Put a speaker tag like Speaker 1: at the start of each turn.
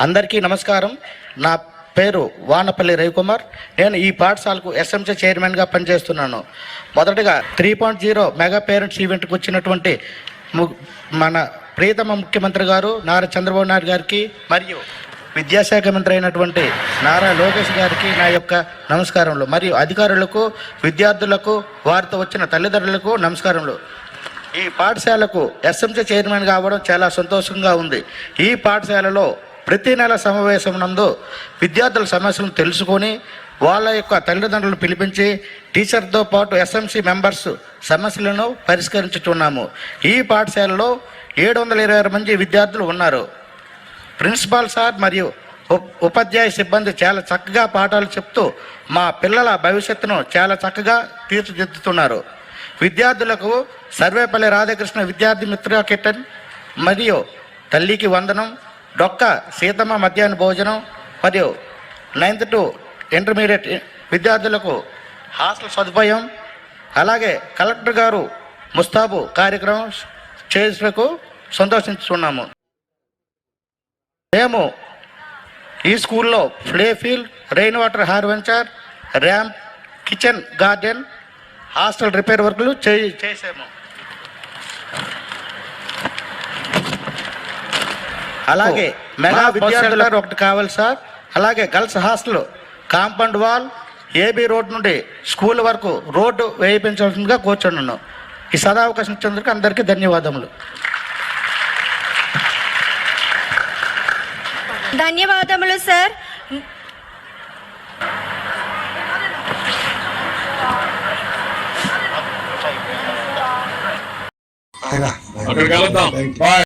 Speaker 1: అందరికీ నమస్కారం. నా పేరు వానపల్లి రవికుమార్. నేను ఈ పాఠశాలకు ఎస్ఎంసీ చైర్మన్గా పనిచేస్తున్నాను. మొదటగా three point zero mega parents ఈవెంట్కి వచ్చినటువంటి మన ప్రియతమ ముఖ్యమంత్రి గారు నారా చంద్రబాబు నాయుడు గారికి మరియు విద్యాశాఖ మంత్రి అయినటువంటి నారా లోకేష్ గారికి నా యొక్క నమస్కారములు. మరియు అధికారులకు విద్యార్థులకు వారితో వచ్చిన తల్లిదండ్రులకు నమస్కారములు. ఈ పాఠశాలకు ఎస్ఎంసీ చైర్మన్ కావడం చాలా సంతోషంగా ఉంది. ఈ పాఠశాలలో ప్రతి నెల సమావేశం నందు విద్యార్థుల సమస్యలను తెలుసుకొని వాళ్ళ యొక్క తల్లిదండ్రులను పిలిపించి టీచర్తో పాటు ఎస్ఎంసీ మెంబర్స్ సమస్యలను పరిష్కరించుతున్నాము ఈ పాఠశాలలో ఏడు వందల ఇరవై ఆరు మంది విద్యార్థులు ఉన్నారు. ప్రిన్సిపాల్ సార్ మరియు ఉప ఉపాధ్యాయ సిబ్బంది చాలా చక్కగా పాఠాలు చెప్తూ మా పిల్లల భవిష్యత్తును చాలా చక్కగా తీర్చిదిద్దుతున్నారు. విద్యార్థులకు సర్వేపల్లి రాధాకృష్ణ విద్యార్థి మిత్ర కిటన్ మరియు తల్లికి వందనం డొక్క సీతమ్మ మధ్యాహ్న భోజనం మరియు నైన్త్ టు ఇంటర్మీడియట్ విద్యార్థులకు హాస్టల్ సదుపాయం అలాగే కలెక్టర్ గారు ముస్తాబు కార్యక్రమం చేసినకు సంతోషిస్తున్నాము మేము ఈ స్కూల్లో play field rain water హార్వెంచర్ ramp kitchen garden hostel repair వర్క్లు చే- చేసాము. అలాగే మెగా విద్యార్థులకు ఒకటి కావాలి సార్. అలాగే girls hostel compound wall AB road నుండి స్కూల్ వరకు రోడ్డు వేయించాల్సిందిగా కూర్చున్నాను. ఈ సదావకాశం ఇచ్చినందుకు అందరికీ ధన్యవాదములు.
Speaker 2: ధన్యవాదములు సార్.
Speaker 3: అక్కడికి వెళ్దాం. బాయ్